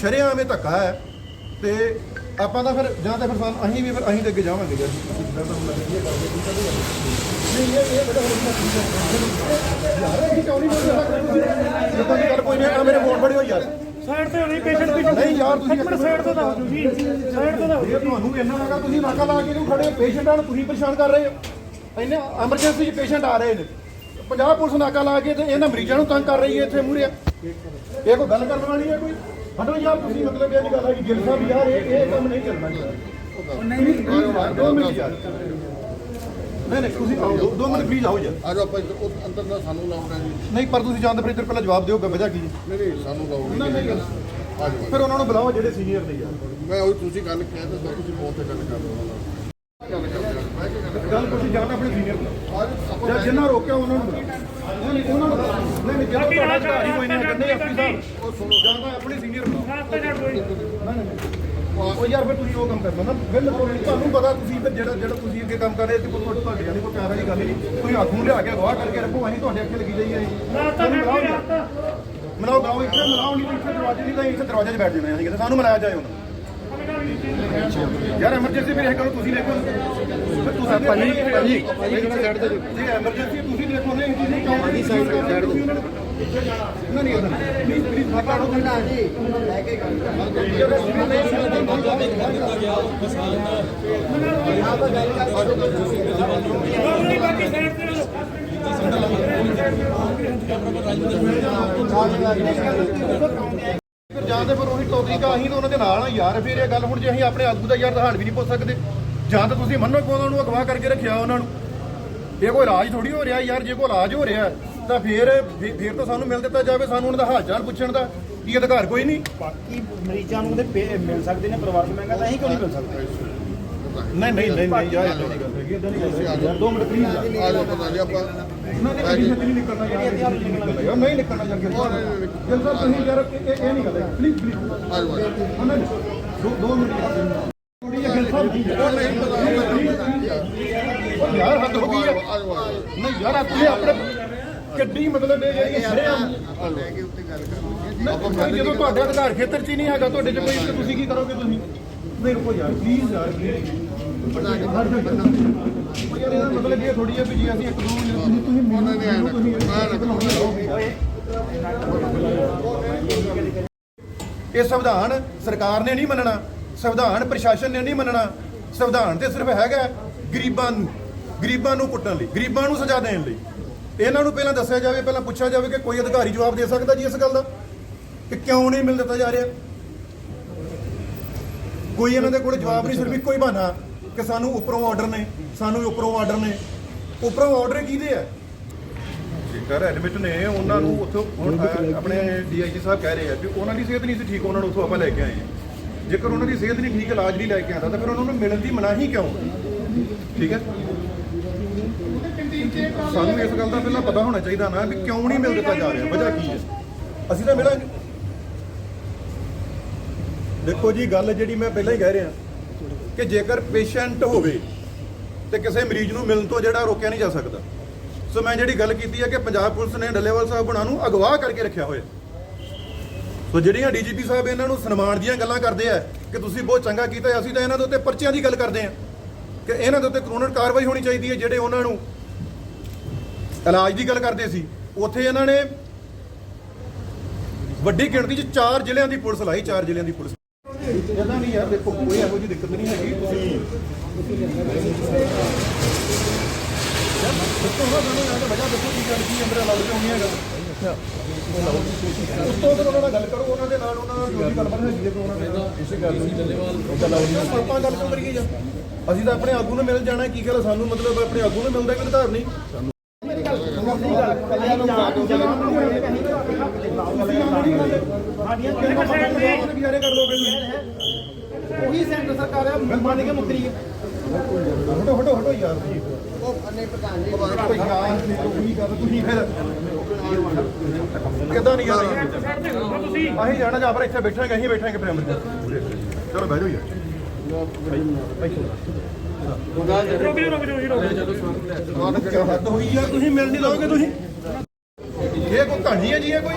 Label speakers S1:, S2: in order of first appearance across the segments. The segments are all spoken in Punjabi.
S1: ਸ਼ਰੇਆਮ ਇਹ ਧੱਕਾ ਹੈ ਤੇ ਆਪਾਂ ਤਾਂ ਫਿਰ ਜਾਂ ਤਾਂ ਫਿਰ ਸਾਨੂੰ ਅਸੀਂ ਵੀ ਫਿਰ ਅਸੀਂ ਤੇ ਅੱਗੇ ਜਾਵਾਂਗੇ ਯਾਰ ਜਿੱਦਾਂ ਤੁਹਾਨੂੰ ਲੱਗੇ ਇਹ ਕਰਦੇ ਠੀਕ ਹੈ ਨਹੀਂ ਇਹ ਇਹ ਬੜਾ ਹੋਰ ਯਾਰ ਇਹ ਕਿਉਂ ਨਹੀਂ ਬੋਲਦਾ ਜਿੱਦਾਂ ਦੀ ਗੱਲ ਕੋਈ ਨਹੀਂ ਆ ਮੇਰੇ ਫੋਨ ਫੜਿਓ ਯਾਰ।
S2: ਸਾਈਡ ਤੇ ਹੋਣੀ ਪੇਸ਼ੈਂਟ ਪੇਸ਼ੈਂਟ
S1: ਨਹੀਂ ਯਾਰ ਤੁਸੀਂ
S2: ਇੱਕ ਮਿੰਟ ਸਾਈਡ ਤੇ ਤਾਂ ਹੋ ਜਾਓ ਜੀ। ਸਾਈਡ ਤੇ ਤਾਂ ਹੋ
S1: ਇਹ ਤੁਹਾਨੂੰ ਇੰਨਾ ਲੱਗਾ ਤੁਸੀਂ ਨਾਕਾ ਲਾ ਕੇ ਨੂੰ ਖੜੇ ਪੇਸ਼ੈਂਟਾਂ ਨੂੰ ਤੁਸੀਂ ਪਰੇਸ਼ਾਨ ਕਰ ਰਹੇ ਹੋ। ਇੰਨੇ ਐਮਰਜੈਂਸੀ 'ਚ ਪੇਸ਼ੈਂਟ ਆ ਰਹੇ ਨੇ। ਪੰਜਾਬ ਪੁਲਿਸ ਨਾਕਾ ਲਾ ਕੇ ਤੇ ਇਹਨਾਂ ਮਰੀਜ਼ਾਂ ਨੂੰ ਤੰਗ ਕਰ ਰਹੀ ਹੈ ਇੱਥੇ ਮੂਰੇ ਇਹ ਕੋਈ ਗੱਲ ਕਰਨ ਵਾਲੀ ਹੈ ਕੋਈ? ਹਟੋ ਯਾਰ ਤੁਸੀਂ ਮਤਲਬ ਇਹ ਗੱਲ ਹੈ ਕਿ ਗਿਲ ਸਾਹਿਬ ਯਾਰ ਇਹ ਇਹ ਕੰਮ ਨਹੀਂ ਚੱਲਣਾ ਯਾਰ ਨਹੀਂ ਦੋ ਮਿੰਟ ਯਾਰ। ਨਹੀਂ ਨਹੀਂ ਤੁਸੀਂ ਆਓ ਦੋ- ਮਿੰਟ ਪਲੀਜ਼ ਆਓ ਯਾਰ
S3: ਆ ਜਾਓ ਆਪਾਂ ਇੱਧਰ ਉਹ ਅੰਦਰ ਦਾ ਸਾਨੂੰ ਲਾਉਣਾ ਜੀ।
S1: ਨਹੀਂ ਪਰ ਤੁਸੀਂ ਜਾਂਦੇ ਫਿਰ ਇੱਧਰ ਪਹਿਲਾਂ ਜਵਾਬ ਦਿਓ ਵਜ੍ਹਾ ਕੀ?
S3: ਨਹੀਂ ਨਹੀਂ ਸਾਨੂੰ ਲਾਉਣੀ
S1: ਨਹੀਂ, ਨਹੀਂ,
S3: ਆ ਜਾਓ
S1: ਫਿਰ ਉਹਨਾਂ ਨੂੰ ਬੁਲਾਓ ਜਿਹੜੇ ਸੀਨੀਅਰ ਨੇ ਯਾਰ।
S3: ਮੈਂ ਉਹ ਤੁਸੀਂ ਗੱਲ ਕਹਿ ਤਾਂ ਸਰ ਤੁਸੀਂ ਫੋਨ ਤੇ ਗੱਲ ਕਰ ਲਓ ਗੱਲ
S1: ਤੁਸੀਂ ਜਾਂ ਤਾਂ ਆਪਣੇ ਸੀਨੀਅਰ
S3: ਆਪਾਂ
S1: ਜਾਂ ਜਿੰਨਾ ਰੋਕਿਆ ਉਹਨਾਂ ਨੂੰ ਉਹਨਾਂ ਨੂੰ। ਨਹੀਂ ਨਹੀਂ ਜਦੋਂ ਤੁਹਾਡਾ ਅਧਿਕਾਰੀ ਕੋਈ ਨਹੀਂ ਕਹਿੰਦੇ ਐਸਪੀ ਸਾਹਿਬ।
S3: ਉਹ ਸੁਣੋ
S1: ਜਾਂ ਤਾਂ ਆਪਣੇ ਸੀਨੀਅਰ
S2: ਕੋਈ।
S1: ਨਹੀਂ ਉਹ ਯਾਰ ਫਿਰ ਤੁਸੀਂ ਉਹ ਕੰਮ ਕਰਨਾ ਨਾ। ਬਿਲਕੁਲ। ਤੁਹਾਨੂੰ ਪਤਾ ਤੁਸੀਂ ਫਿਰ ਜਿਹੜਾ ਜਿਹੜਾ ਤੁਸੀਂ ਅੱਗੇ ਕੰਮ ਕਰ ਰਹੇ ਤੇ ਕੋਈ ਤੁਹਾਡੇ ਵਾਲੀ ਕੋਈ ਪਿਆਰ ਵਾਲੀ ਗੱਲ ਨਹੀਂ। ਤੁਸੀਂ ਹੱਥ ਨੂੰ ਲਿਆ ਕੇ ਅਗਵਾ ਕਰਕੇ ਰੱਖੋ ਅਸੀਂ ਤੁਹਾਡੇ ਅੱਗੇ ਲੱਗੀ ਜਾਈਏ।
S2: ਕੋਈ
S1: ਮਨਾਓ ਗਾਓ ਇੱਥੇ ਮਨਾਓ ਨਹੀਂ ਤਾਂ ਇੱਥੇ ਦਰਵਾਜ਼ੇ ਨਹੀਂ ਤਾਂ ਇੱਥੇ ਦਰਵਾਜ਼ੇ 'ਚ ਬੈਠ ਜਾਣਾ ਅਸੀਂ ਕਹਿੰਦੇ ਸਾਨੂੰ ਮਨਾਇਆ ਜਾਏ ਹੁਣ। ਯਾਰ ਐਮਰਜੈਂਸੀ ਮੇਰੇ ਕੋਲ ਤੁਸੀਂ ਦੇਖੋ ਫਿਰ ਤੁਸੀਂ ਭਾਜੀ ਭਾਜੀ ਕਿਹੜਾ ਸਾਈਡ ਤੇ ਜੀ ਐਮਰਜੈਂਸੀ ਤੁਸੀਂ ਦੇਖੋ ਨਹੀਂ ਤੁਸੀਂ ਕਿਉਂ ਨਹੀਂ ਸਾਈਡ ਤੇ ਸਾਈਡ ਤੇ ਨਾ ਨਹੀਂ ਉਹਦਾ ਪਲੀਜ਼ ਪਲੀਜ਼ ਮਾਤਾ ਨੂੰ ਖੰਡਾ ਜੀ ਲੈ ਕੇ
S2: ਨਹੀਂ ਬਾਕੀ ਸਾਈਡ ਤੇ ਹੋ ਜਾਓ।
S1: ਫਿਰ ਜਾਂ ਤੇ ਫਿਰ ਉਹੀ ਟੌਪਿਕ ਆ ਅਸੀਂ ਤਾਂ ਉਹਨਾਂ ਦੇ ਨਾਲ ਆ ਯਾਰ, ਫਿਰ ਇਹ ਗੱਲ ਹੁਣ ਜੇ ਅਸੀਂ ਆਪਣੇ ਆਗੂ ਦਾ ਯਾਰ ਹਾਲ ਵੀ ਨਹੀਂ ਪੁੱਛ ਸਕਦੇ, ਜਾਂ ਤਾਂ ਤੁਸੀਂ ਮੰਨੋ ਕਿ ਉਹਨਾਂ ਨੂੰ ਅਗਵਾ ਕਰਕੇ ਰੱਖਿਆ ਉਹਨਾਂ ਨੂੰ। ਇਹ ਕੋਈ ਇਲਾਜ ਥੋੜੀ ਹੋ ਰਿਹਾ ਯਾਰ, ਜੇ ਕੋਈ ਇਲਾਜ ਹੋ ਰਿਹਾ, ਤਾਂ ਫਿਰ ਫਿਰ ਫਿਰ ਤਾਂ ਸਾਨੂੰ ਮਿਲ ਦਿੱਤਾ ਜਾਵੇ, ਸਾਨੂੰ ਉਹਨਾਂ ਦਾ ਹਾਲ ਚਾਲ ਪੁੱਛਣ ਦਾ, ਕੀ ਅਧਿਕਾਰ ਕੋਈ ਨਹੀਂ।
S4: ਬਾਕੀ ਮਰੀਜ਼ਾਂ ਨੂੰ ਤੇ ਮਿਲ ਸਕਦੇ ਨੇ ਪਰਿਵਾਰ ਨੂੰ ਮਹਿੰਗਾ ਤਾਂ ਅਸੀਂ ਕਿਉਂ ਨਹੀਂ ਮਿਲ ਸਕਦੇ?
S1: ਨਹੀਂ ਨਹੀਂ ਨਹੀਂ ਨਹੀਂ ਯਾਰ ਇਦਾਂ ਦੀ ਗੱਲ ਹੈਗੀ ਇਦਾਂ ਦੀ ਗੱਲ ਯਾਰ ਦੋ ਮਿੰਟ ਪਲੀਜ਼
S3: ਆ ਜਾਓ ਪਤਾ ਨਹੀਂ ਆਪਾਂ।
S1: ਨਹੀਂ ਨਹੀਂ ਨਹੀਂ ਨਹੀਂ ਨਿਕਲਣਾ ਯਾਰ ਨਹੀਂ ਨਿਕਲਣਾ ਯਾਰ ਨਹੀਂ ਨਿਕਲਣਾ ਯਾਰ ਗਿਲ ਸਾਹਿਬ ਤੁਸੀਂ ਯਾਰ ਇਹ ਇਹ ਨਹੀਂ ਗੱਲ ਪਲੀਜ਼ ਪਲੀਜ਼
S3: ਆ ਜਾਓ
S1: ਨੇ ਦੋ ਦੋ ਮਿੰਟ ਥੋੜੀ ਜਿਹੀ ਗਿਲ ਸਾਹਿਬ
S3: ਉਹ ਨਹੀਂ ਪਤਾ
S1: ਯਾਰ ਹੱਦ ਹੋ ਗਈ ਹੈ। ਨਹੀਂ ਯਾਰ ਆਪਣੇ ਆਪਣੇ ਕਿੱਡੀ ਮਤਲਬ ਇਹ ਜਿਹੜੀ ਸ਼ਰੇਆਮ
S3: ਲੈ ਕੇ ਉੱਤੇ ਗੱਲ ਕਰ
S1: ਨਹੀਂ, ਜਦੋਂ ਤੁਹਾਡਾ ਅਧਿਕਾਰ ਖੇਤਰ 'ਚ ਹੀ ਨਹੀਂ ਹੈਗਾ ਤੁਹਾਡੇ 'ਚ ਕੋਈ ਤੁਸੀਂ ਕੀ ਕਰੋਗੇ ਤੁਸੀਂ? ਨਹੀਂ ਰੁਕੋ ਯਾਰ ਪਲੀਜ਼ ਯਾਰ ਉਹ ਯਾਰ ਇਹਦਾ ਮਤਲਬ ਇਹ ਥੋੜੀ ਹੈ ਵੀ ਜੀ ਅਸੀਂ ਇੱਕ ਦੋ ਤੁਸੀਂ ਤੁਸੀਂ ਮੈਨੂੰ ਤੁਸੀਂ ਇਹ ਸੰਵਿਧਾਨ ਸਰਕਾਰ ਨੇ ਨਹੀਂ ਮੰਨਣਾ ਸੰਵਿਧਾਨ ਪ੍ਰਸ਼ਾਸਨ ਨੇ ਨਹੀਂ ਮੰਨਣਾ। ਸੰਵਿਧਾਨ ਤੇ ਸਿਰਫ ਹੈਗਾ ਗਰੀਬਾਂ ਨੂੰ ਗਰੀਬਾਂ ਨੂੰ ਕੁੱਟਣ ਲਈ ਗਰੀਬਾਂ ਨੂੰ ਸਜ਼ਾ ਦੇਣ ਲਈ। ਇਹਨਾਂ ਨੂੰ ਪਹਿਲਾਂ ਦੱਸਿਆ ਜਾਵੇ ਪਹਿਲਾਂ ਪੁੱਛਿਆ ਜਾਵੇ ਕਿ ਕੋਈ ਅਧਿਕਾਰੀ ਜਵਾਬ ਦੇ ਸਕਦਾ ਜੀ ਇਸ ਗੱਲ ਦਾ? ਕਿ ਕਿਉਂ ਨਹੀਂ ਮਿਲ ਦਿੱਤਾ ਜਾ ਰਿਹਾ? ਕੋਈ ਇਹਨਾਂ ਦੇ ਕੋਲ ਜਵਾਬ ਨਹੀਂ, ਸਿਰਫ ਇੱਕੋ ਹੀ ਬਹਾਨਾ ਕਿ ਸਾਨੂੰ ਉੱਪਰੋਂ ਆਰਡਰ ਨੇ, ਸਾਨੂੰ ਉੱਪਰੋਂ ਆਰਡਰ ਨੇ। ਉੱਪਰੋਂ ਆਰਡਰ ਕਿਹਦੇ ਆ? ਜੇਕਰ ਐਡਮਿਟ ਨੇ, ਉਹਨਾਂ ਨੂੰ ਉੱਥੋਂ ਹੁਣ ਅ- ਆਪਣੇ ਡੀਆਈਜੀ ਸਾਹਿਬ ਕਹਿ ਰਹੇ ਆ ਵੀ ਉਹਨਾਂ ਦੀ ਸਿਹਤ ਨਹੀਂ ਸੀ ਠੀਕ, ਉਹਨਾਂ ਨੂੰ ਉੱਥੋਂ ਆਪਾਂ ਲੈ ਕੇ ਆਏ ਹਾਂ। ਜੇਕਰ ਉਹਨਾਂ ਦੀ ਸਿਹਤ ਨਹੀਂ ਠੀਕ, ਇਲਾਜ ਨਹੀਂ ਲੈ ਕੇ ਆਉਂਦਾ, ਤਾਂ ਫਿਰ ਉਹਨਾਂ ਨੂੰ ਮਿਲਣ ਦੀ ਮਨਾਹੀ ਕਿਉਂ ਠੀਕ ਹੈ? ਸਾਨੂੰ ਇਸ ਗੱਲ ਦਾ ਪਹਿਲਾਂ ਪਤਾ ਹੋਣਾ ਚਾਹੀਦਾ ਨਾ ਵੀ ਕਿਉਂ ਨਹੀਂ ਮਿਲ ਦਿੱਤਾ ਜਾ ਰਿਹਾ, ਵਜ੍ਹਾ ਕੀ ਹੈ? ਅਸੀਂ ਤਾਂ ਮਿਲਾਂਗੇ। ਦੇਖੋ ਜੀ, ਗੱਲ ਜਿਹੜੀ ਮੈਂ ਪਹਿਲਾਂ ਹੀ ਕਹਿ ਰਿਹਾ ਕਿ ਜੇਕਰ ਪੇਸ਼ੈਂਟ ਹੋਵੇ ਤੇ ਕਿਸੇ ਮਰੀਜ਼ ਨੂੰ ਮਿਲਣ ਤੋਂ ਜਿਹੜਾ ਰੋਕਿਆ ਨਹੀਂ ਜਾ ਸਕਦਾ। ਸੋ ਮੈਂ ਜਿਹੜੀ ਗੱਲ ਕੀਤੀ ਹੈ ਕਿ ਪੰਜਾਬ ਪੁਲਿਸ ਨੇ ਡੱਲੇਵਾਲ ਸਾਹਿਬ ਉਹਨਾਂ ਨੂੰ ਅਗਵਾ ਕਰਕੇ ਰੱਖਿਆ ਹੋਇਆ। ਸੋ ਜਿਹੜੀਆਂ ਡੀਜੀਪੀ ਸਾਹਿਬ ਇਹਨਾਂ ਨੂੰ ਸਨਮਾਨ ਦੀਆਂ ਗੱਲਾਂ ਕਰਦੇ ਆ ਕਿ ਤੁਸੀਂ ਬਹੁਤ ਚੰਗਾ ਕੀਤਾ ਅਸੀਂ ਤਾਂ ਇਹਨਾਂ ਦੇ ਉੱਤੇ ਪਰਚਿਆਂ ਦੀ ਗੱਲ ਕਰਦੇ ਆ ਕਿ ਇਹਨਾਂ ਦੇ ਉੱਤੇ ਕਾਨੂੰਨ ਕਾਰਵਾਈ ਹੋਣੀ ਚਾਹੀਦੀ ਹੈ, ਜਿਹੜੇ ਉਹਨਾਂ ਨੂੰ ਇਲਾਜ ਦੀ ਗੱਲ ਕਰਦੇ ਸੀ। ਉੱਥੇ ਇਹਨਾਂ ਨੇ ਵੱਡੀ ਗਿਣਤੀ 'ਚ ਚਾਰ ਜ਼ਿਲ੍ਹਿਆਂ ਦੀ ਪੁਲਿਸ ਲਾਈ, ਚਾਰ ਜ਼ਿਲ੍ਹਿਆਂ ਦੀ ਪੁਲਿਸ ਜਦਾਂ ਨਹੀਂ ਯਾਰ, ਦੇਖੋ, ਕੋਈ ਇਹੋ ਜਿਹੀ ਦਿੱਕਤ ਨਹੀਂ ਹੈਗੀ। ਤੁਸੀਂ ਯਾਰ ਦੱਸੋ ਨਾ ਸਾਨੂੰ ਯਾਰ, ਵਜ੍ਹਾ ਦੱਸੋ ਕੀ ਗੱਲ, ਕੀ ਅੰਦਰ ਲੱਗ ਕਿਉਂ ਨਹੀਂ ਹੈਗਾ। ਉਸ ਤੋਂ ਬਾਅਦ ਉਹਨਾਂ ਨਾਲ ਗੱਲ ਕਰੋ, ਉਹਨਾਂ ਦੇ ਨਾਲ ਉਹਨਾਂ ਨਾਲ ਜੋ ਵੀ ਗੱਲਬਾਤ ਹੈਗੀ ਹੈ ਉਹਨਾਂ ਦੇ ਇਸੇ ਗੱਲ ਨੂੰ ਚੱਲੇਵਾਲ ਆਪਾਂ ਗੱਲ ਕਿਉਂ ਕਰੀਏ ਯਾਰ? ਅਸੀਂ ਤਾਂ ਆਪਣੇ ਆਗੂ ਨੂੰ ਮਿਲ ਜਾਣਾ ਕੀ ਗੱਲ ਸਾਨੂੰ ਮਤਲਬ ਆਪਣੇ ਆਗੂ ਨੂੰ ਮਿਲਦਾ ਕੋਈ ਨਹੀਂ।
S4: ਸਾਡੀਆਂ
S1: ਗੁਜ਼ਾਰੇ ਕਰ ਲੋਗੇ ਤੁਸੀਂ
S4: ਉਹੀ ਸੈਂਟਰ ਸਰਕਾਰ ਆ ਮੰਨ ਕੇ ਮੁਕਰੀ ਹੈ
S1: ਹਟੋ ਹਟੋ ਹਟੋ ਯਾਰ ਜੀ ਉਹ ਯਾਰ ਤੁਸੀਂ ਕਰ ਤੁਸੀਂ ਫਿਰ ਕਿੱਦਾਂ ਨਹੀਂ ਯਾਰ
S2: ਤੁਸੀਂ
S1: ਅਸੀਂ ਜਾਣਾ ਜਾਂ ਫਿਰ ਇੱਥੇ ਬੈਠਾਂਗੇ ਅਸੀਂ ਬੈਠਾਂਗੇ ਫਿਰ ਚਲੋ ਬਹਿ ਜਾਓ ਯਾਰ
S2: ਰੁਕ ਜਾਓ ਰੁਕ ਜਾਓ ਜੀ ਰੁਕ ਜਾਓ
S1: ਹੱਦ ਹੋਈ ਯਾਰ ਤੁਸੀਂ ਮਿਲ ਨਹੀਂ ਲਓਗੇ ਤੁਸੀਂ ਇਹ ਕੋਈ ਕਹਾਣੀ ਹੈ ਜੀ ਇਹ ਕੋਈ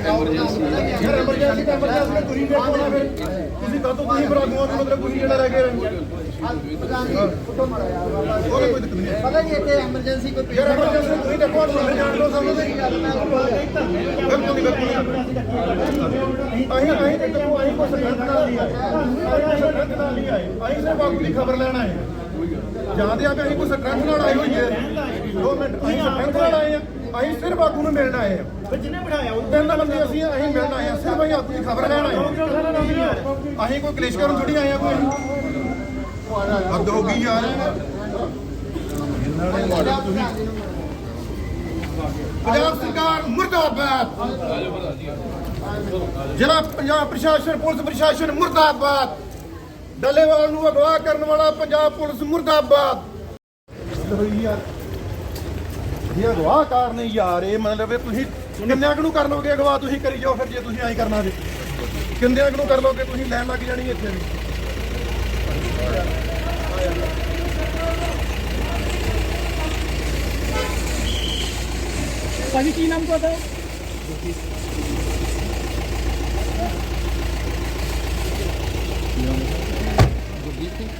S1: ਯਾਰ ਐਮਰਜੈਂਸੀ ਐਮਰਜੈਂਸੀ ਤੁਸੀਂ ਦੇਖੋ ਨਾ ਫਿਰ ਤੁਸੀਂ ਕਦੋਂ ਤੁਸੀਂ ਬਰਾਗੂਆਂ ਨੂੰ ਮਤਲਬ ਤੁਸੀਂ ਜਿਹੜਾ ਰਹਿ ਗਏ ਕੋਈ ਦਿੱਕਤ ਨਹੀਂ ਹੈ।
S5: ਪਤਾ ਨਹੀਂ ਇੱਥੇ ਐਮਰਜੈਂਸੀ ਕੋਈ
S1: ਯਾਰ ਐਮਰਜੈਂਸੀ ਤੁਸੀਂ ਦੇਖੋ ਤੁਸੀਂ ਜਾਣ ਲਓ ਸਮਝਦੇ ਬਿਲਕੁਲ ਨਹੀਂ ਬਿਲਕੁਲ ਨਹੀਂ ਅਸੀਂ ਤੇ ਦੇਖੋ ਅਸੀਂ ਕੋਈ ਸਰਪੰਚ ਨਾਲ ਨਹੀਂ ਆਏ ਅਸੀਂ ਸਰਪੰਚ ਨਾਲ ਨਹੀਂ ਆਏ ਅਸੀਂ ਸਿਰਫ ਬਾਪੂ ਖਬਰ ਲੈਣ ਆਏ ਜਾਂਦੇ ਆ ਕਿ ਅਸੀਂ ਕੋਈ ਸਰਪੰਚ ਨਾਲ ਆਏ ਹੋਈਏ ਦੋ ਮਿੰਟ ਅਸੀਂ ਸਰਪੰਚ ਨਾਲ ਆਏ ਆ ਅਸੀਂ ਸਿਰਫ ਬਾਪੂ ਨੂੰ ਮਿਲਣ ਆਏ ਆ
S4: ਜਿਹਨੇ ਬਿਠਾਇਆ ਉਹ
S1: ਤਿੰਨ ਬੰਦੇ ਅਸੀਂ ਅਸੀਂ ਮਿਲਣ ਆਏ ਆ ਸਿਰਫ ਅਸੀਂ ਆਪਣੀ ਖਬਰ ਲੈਣ ਆਏ ਅਸੀਂ ਕੋਈ ਕਲੇਸ਼ ਕਰਨ ਥੋੜੀ ਆਏ ਆ ਕੋਈ ਹੱਦ ਹੋ ਗਈ ਯਾਰ। ਪੰਜਾਬ ਸਰਕਾਰ ਮੁਰਦਾਬਾਦ। ਜ਼ਿਲ੍ਹਾ ਪੰਜਾਬ ਪ੍ਰਸ਼ਾਸਨ, ਪੁਲਿਸ ਪ੍ਰਸ਼ਾਸਨ ਮੁਰਦਾਬਾਦ। ਡੱਲੇਵਾਲ ਨੂੰ ਅਗਵਾ ਕਰਨ ਵਾਲਾ ਪੰਜਾਬ ਪੁਲਿਸ ਮੁਰਦਾਬਾਦ। ਇਹ ਅਗਵਾ ਕਾਰਨ ਯਾਰ, ਇਹ ਮਤਲਬ ਤੁਸੀਂ ਕਿੰਨਿਆਂ ਕੁ ਨੂੰ ਕਰ ਲੋਗੇ ਅਗਵਾ? ਤੁਸੀਂ ਕਰੀ ਜਾਓ ਫਿਰ, ਜੇ ਤੁਸੀਂ ਐਂ ਕਰਨਾ ਜੇ ਕਿੰਨਿਆਂ ਨੂੰ ਕਰ ਲੋਗੇ? ਤੁਸੀਂ ਲੈਣ ਲੱਗ ਜਾਣੀ ਇੱਥੇ।
S2: ਭਾਜੀ ਕੀ ਨਾਮ ਤੁਹਾਡਾ? ਗੁਰਦੀਪ ਸਿੰਘ।